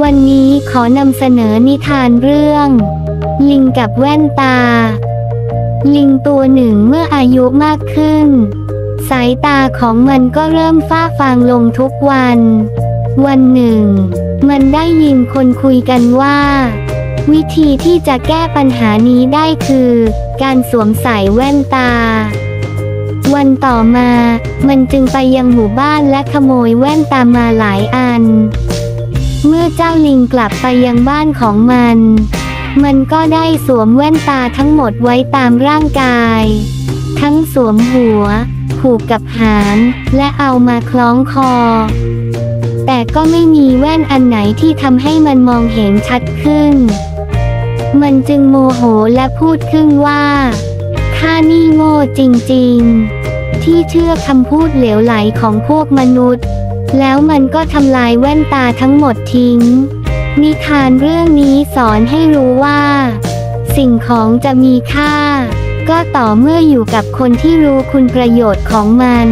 วันนี้ขอนำเสนอนิทานเรื่อง ลิงกับแว่นตา ลิงตัวหนึ่งเมื่ออายุมากขึ้น สายตาของมันก็เริ่มฝ้าฟางลงทุกวัน วันหนึ่ง มันได้ยินคนคุยกันว่า วิธีที่จะแก้ปัญหานี้ได้คือ การสวมใส่แว่นตา วันต่อมา มันจึงไปยังหมู่บ้านและขโมยแว่นตามาหลายอัน เมื่อเจ้าลิงกลับไปยังบ้านของมัน มันก็ได้สวมแว่นตาทั้งหมดไว้ตามร่างกาย ทั้งสวมหัว ผูกกับหางและเอามาคล้องคอ แต่ก็ไม่มีแว่นอันไหนที่ทำให้มันมองเห็นชัดขึ้น มันจึงโมโหและพูดขึ้นว่าข้านี่โง่จริงๆ ที่เชื่อคำพูดเหลวไหลของพวกมนุษย์ แล้วมันก็ทำลายแว่นตาทั้งหมดทิ้ง นิทานเรื่องนี้สอนให้รู้ว่า สิ่งของจะมีค่า ก็ต่อเมื่ออยู่กับคนที่รู้คุณประโยชน์ของมัน